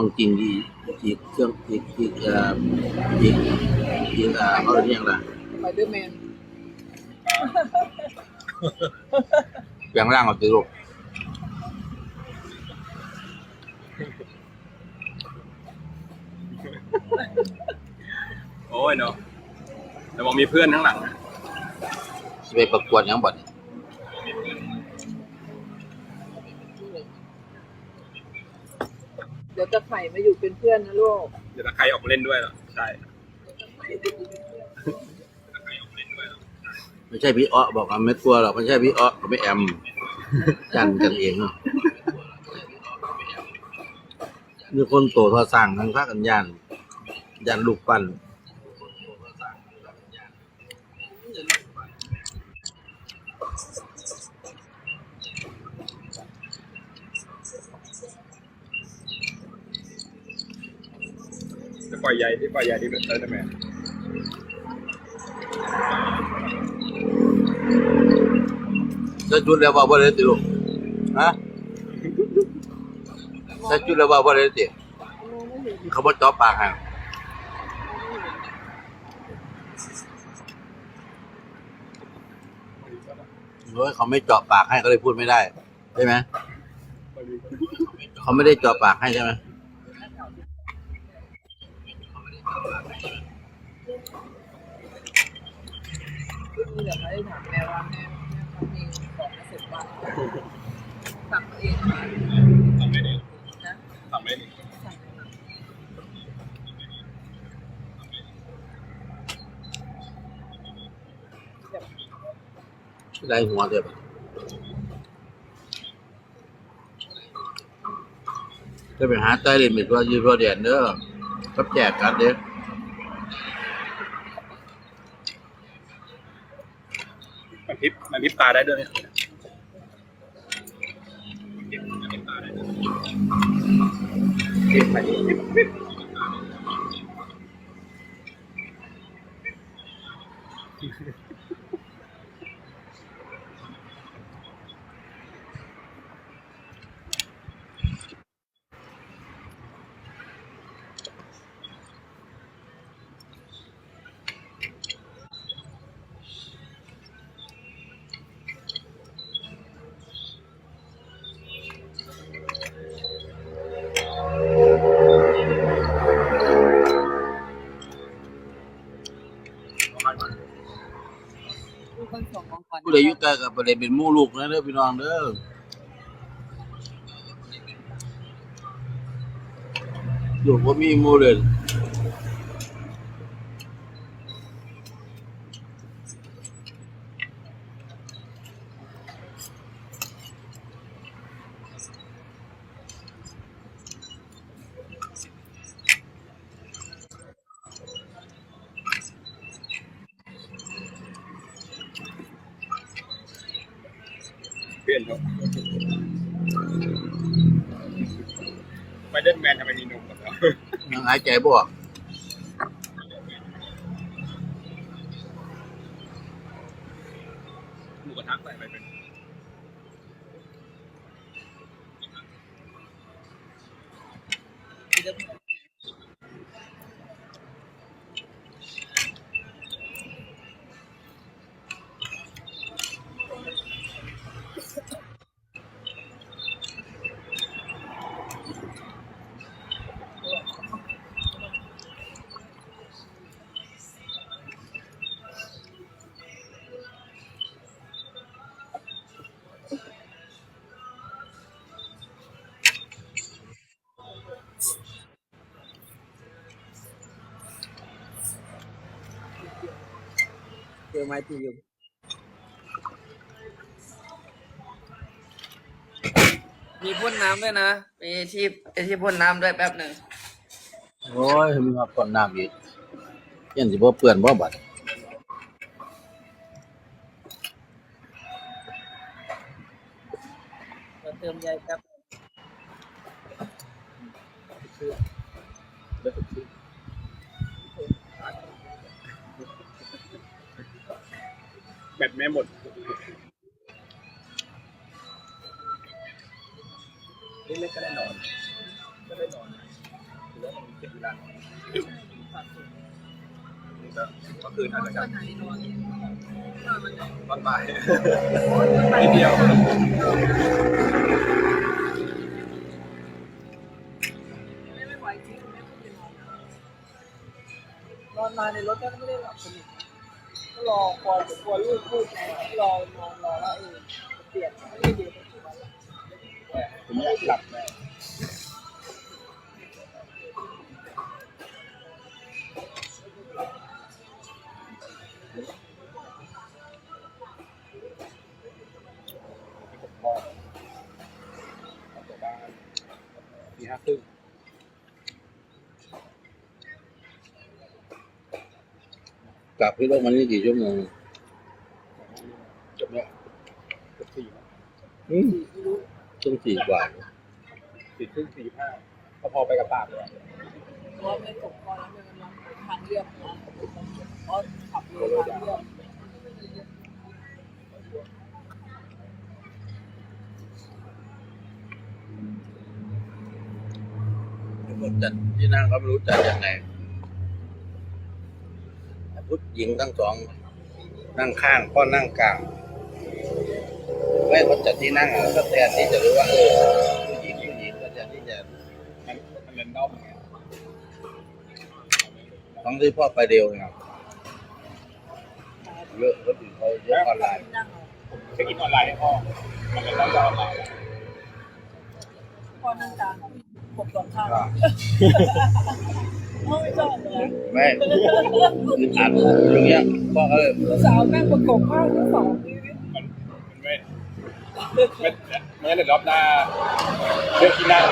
ของจริงดีอีกเครื่องอีกอีกเอ่ออีกอีกเอ่อเขาเรียกอะไรไปเดอร์แมนแปลงร่างเอาติลูกโอ้ยเนาะแต่บอกมีเพื่อนข้างหลังนะสิไปประกวดหยังบ่นี่เดี๋ยวจะไข่มาอยู่เป็นเพื่อนนะลูกเดี๋ยวถ้าใครออกมาเล่นด้วยเหรอใช่ไม่ใช่พี่อ้อบอกว่าไม่กลัวหรอกไม่ใช่พี่อ้อก็ไม่แอม จันกันเองเนาะมีคนโตทอสร้างทั้งภาคกันยานยันลูกปั้น ปล่อยใหญ่ที่ปล่อยใหญ่ที่เป็นเตอร์แมนถ้าจุดแล้วว่าบ่ได้ติลูกฮะถ้าจุดแล้วว่าบ่ได้ติเขาบ่จาะปากให้โอ้ยเขาไม่เจาะปากให้ก็เลยพูดไม่ได้ใช่ไหมเขาไม่ได้เจาะปากให้ใช่ไหม นี่เดี๋ยวไม่ได้ถามแม่ว่าแม่แม่เขามีของมาเสร็จบ้างสั่งมาเองไหมทำไม่ดีนะทำไม่ดีสั่งมาได้หัวเดียวจะไปหาใต้ลิมิตว่ายูโรเดียนเด้อกับแจกกันเด้อ มั นพริบมันพริบตาได้ด้วยเนี่ยมั ผู้ใดอยู่ใกล้กับประเด็นเป็นหมู่ลูกนะเด้อพี่น้องเด้อลูกบ่มีหมู่เลย เปลี่ยนเขาไปเดนแมนทำไมมีนมกับเรายังหายใจบ่ออกหมูกระทะใส่ไปเป็น อไม้ตีอยู่มีพ่นน้ำด้วยนะ มีที่ไอที่พ่นน้ำด้วยแป๊บหนึ่งโอ้ยมีมาก่อนน้ำอีกยันสิบ่เปื้อนบ่บัดเราเติมใยแป๊บ แบตแม่หมดเล็กๆก็ได้นอน ก็ได้นอนที่นั่นสัตว์นี่ก็เมื่อคืนนอาอจนจะวันไหนนอนนอนวันไหนตอนบ่ายไปนิดเดียวไม่ไม่ไหวจริงไม่ต้องไปนอนนอนมาในรถก็ไม่ได้หลับสนิทก็ รอคอยกลัวลูกพูดรอนอนรอแล้วเออเปลี่ยนไม่ได้เดียวปัจจุบันผมไม่หลับแน่ กลับพี่โลกมันนี่กี่ชั่วโมงจบเนี่ยเกือบสี่มั้งอืมต้องสี่กว่าสี่ครึ่งสี่ห้าก็พอไปกับตากเลยเพราะไม่ตกคอแล้วมันกำลังทางเรียบนะเพราะขับเรือทางเรียบคนจัดที่นั่งเขาไม่รู้จัดยังไง พุทธหญิงทั้งสอง นั่งข้างพ่อนั่งกลาง ไม่เขาจัดที่นั่งอะก็แทนที่จะรู้ว่าเออผู้หญิงผู้หญิงก็จะที่จะมันมันเรนดอมไงต้องที่พ่อไปเร็วนะครับเยอะคนอื่นเขาเยอะออนไลน์นั่งเอาผมเช็คอินออนไลน์ให้พ่อมันเรนดอมจากออนไลน์พอนั่งกลางผมสองข้าง ไม่อึดอัดอย่างเงี้ยก็เลยลูกสาวแม่งประกบข้างทั้งสองนี่มันมันไม่ไม่ไม่ได้รอบหน้าเลือกที่นั่ง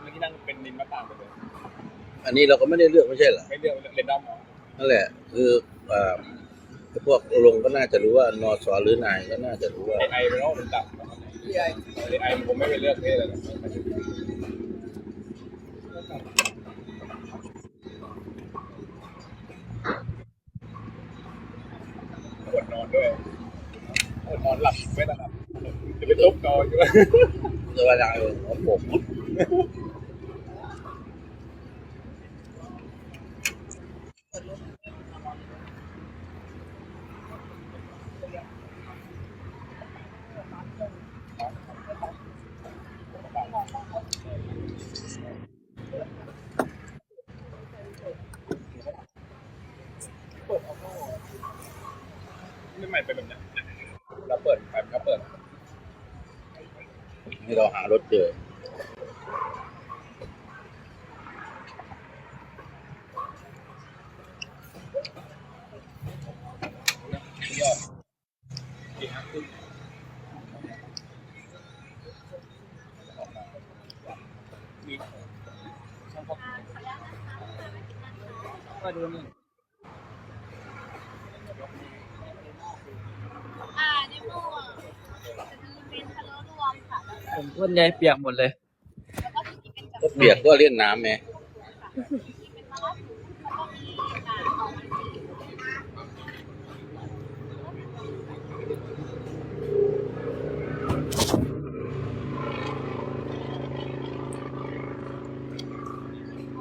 เลือกที่นั่งเป็นนินมาต่างไปเลยอันนี้เราก็ไม่ได้เลือกไม่ใช่เหรอไม่เลือกเรนดอมเอนั่นแหละ คืออ่อพวกลงก็น่าจะรู้ว่านอสอหรือนายก็น่าจะรู้ว่าไอไอเป็นโอ้เป็นดับไอไอผมไม่ไปเลือกเพศเลย ปวดนอนด้วยปวดนอนหลับไม่หลับจะไปทุบนอนอยู่ เจออะไรหัวโปกปุ๊บ嗯 ไม่ใหม่เป็นแบบนี้เราเปิดไปมันก็เปิดให้เราหารถเจอยอดดีฮะขึ้นมีช่างพอก็ดูนี่ ผมพ่นยายเปียกหมดเลยแล้วก็จะกินเป็นกับก็เปียกก็เล่นน้ำไงเป็นมะระสูแล้วก็มีอ่าหอมมันสี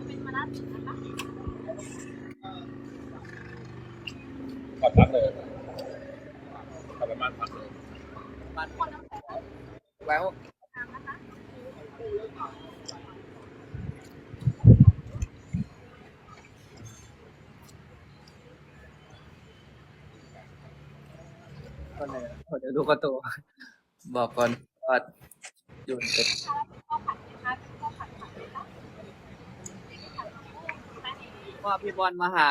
เป็นมะระสูนะคะขอพักเลยขอประมาณพักเลย คนน้ำแข็ง แล้ว ตามนะคะ คนไหน คนเดี๋ยวดูประตูบอกก่อนว่าอยู่ในตึกข้าวข้าวผัดนะคะเป็นข้าวผัดผัดนะคะผัดกุ้งนะคะว่าพี่บอลมาหา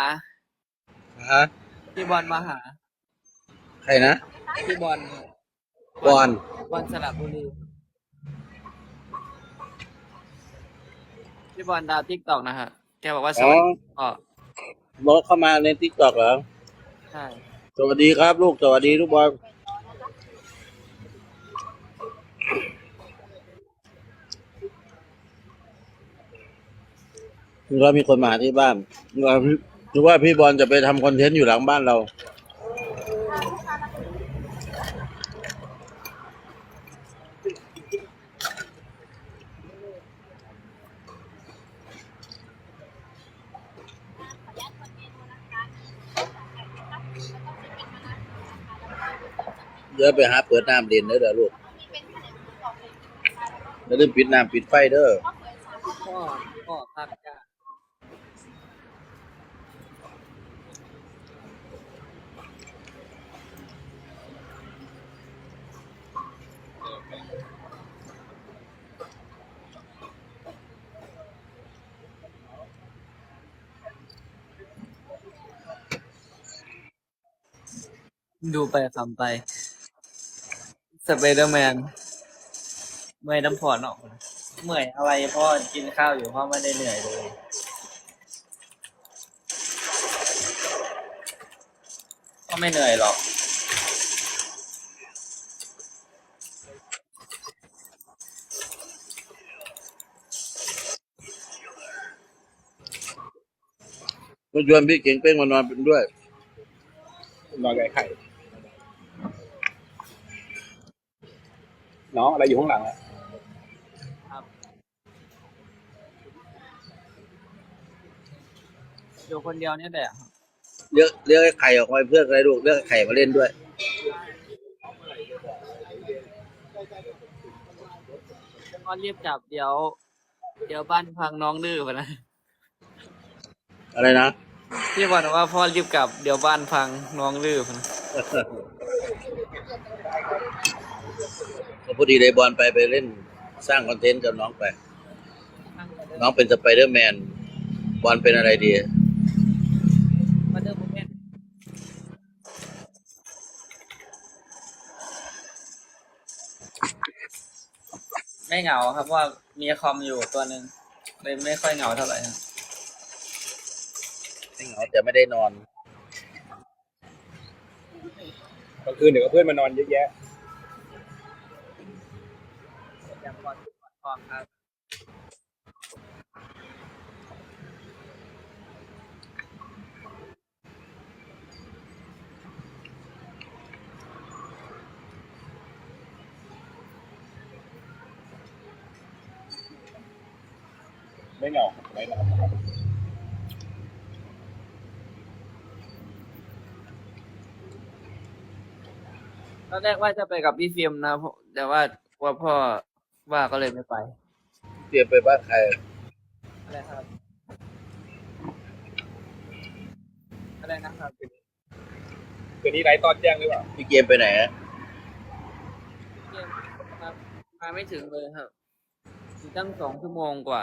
ฮะ พี่บอลมาหา ใครนะ พี่บอล บอล บอลสระบุรี พี่บอลดาวทิกตอกนะฮะ แกบอกว่าสอ๋อวัสดีพ่อบอกเข้ามาในทิกตอกเหรอ ใช่ สวัสดีครับ ลูก สวัสดีลูกบอล นึกว่ามีคนมาที่บ้านนึว่าพี่ว่าพี่บอลจะไปทำคอนเทนต์อยู่หลังบ้านเรา เดี๋ยวไปหาเปิดน้ำเด่นเด้อเด้อลูกอย่าลืมปิดน้ำปิดไฟเด้อ ดูไปคำไป สไปเดอร์แมน เมื่อยน้ำพอนออกนะเมื่อยอะไรพ่อกินข้าวอยู่พ่อไม่ได้เหนื่อยเลย ก็ไม่เหนื่อยหรอก ก็ชวนพี่เก่งเป้งมานอนเป็นด้วย นอนกับไอ้ไข่ น้องอะไรอยู่ข้างหลังอะครับอยู่คนเดียวเนี่ยแหละครับเรียกเรียกไอ้ไข่ออกมาเป็นเพื่อนกันเลยลูกเรียกไอ้ไข่มาเล่นด้วย ก็รีบจับเดี๋ยว เดี๋ยวบ้านพังน้องดื้อไปนะอะไรนะ พี่บอกว่าพ่อรีบกลับเดี๋ยวบ้านพังน้องดื้อไปนะ ก็ พอดีเลยบอลไปไปเล่นสร้างคอนเทนต์กับน้องไป น้องเป็นสไปเดอร์แมน บอลเป็นอะไรดี มาเดิมผมเนี่ยไม่เหงาครับเพราะว่ามีคอมอยู่ตัวหนึ่งเลยไม่ค่อยเหงาเท่าไหร่ครับไม่เหงาแต่ไม่ได้นอน กลางคืนเดี๋ยวก็เพื่อนมานอนเยอะแยะ อนก่อนครับ ไม่เหงาไม่เหงาตอนแรกว่าจะไปกับพี่ฟิล์มนะเพราะแต่ว่าว่าพ่อ ว่าก็เลยไม่ไป เตรียมไปบ้านใครอะไรครับ อะไรนะครับคืนนี้ไร้ตอนแจ้งหรือเปล่าพี่เกมไปไหนอะเกมครับมาไม่ถึงเลยครับอีกตั้งสองชั่วโมงกว่า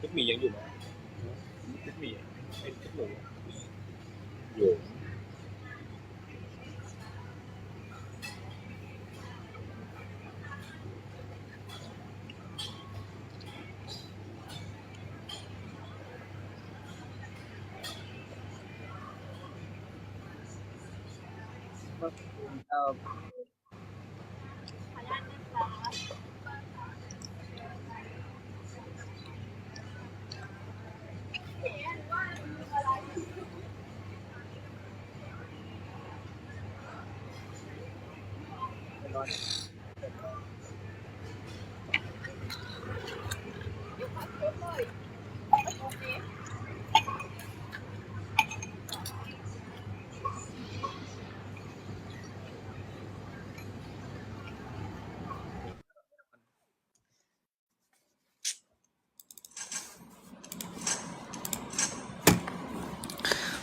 ทุกหมียังอ